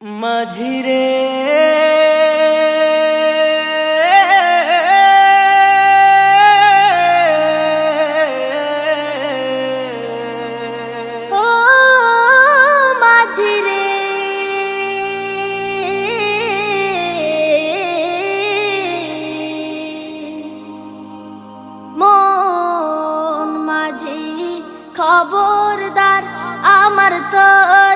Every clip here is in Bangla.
মাঝিরে। খবরদার আমার তরি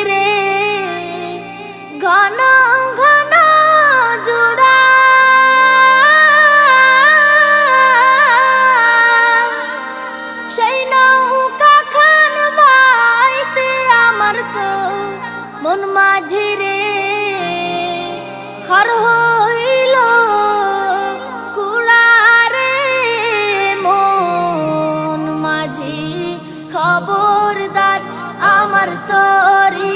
আমার তো মন মাঝি রে। খর হইল কুড়ারে মন মাঝি। খবরদার আমার তরি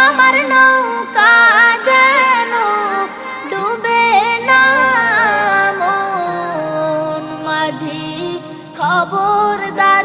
আমার নৌকা মাঝি খবরদার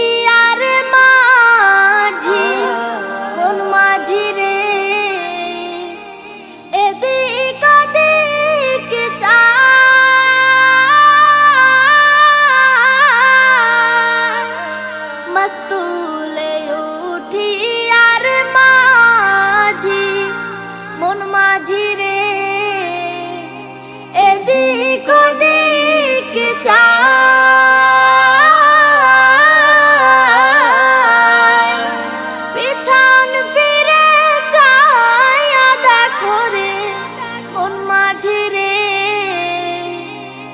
মাঝি রে। এদিক ওদিক চায়। পিছন ফিরে চায়া দেখো রে মন মাঝি রে।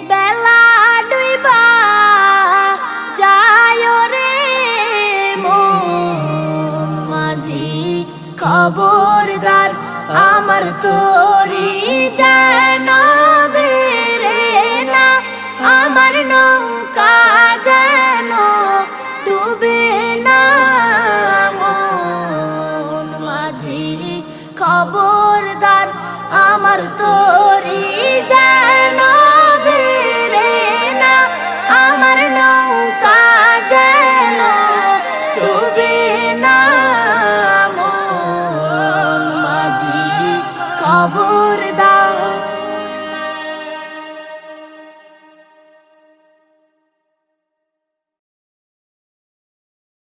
বেলা ডুইবা যায় রে, মন মাঝি খবরদার আমার তো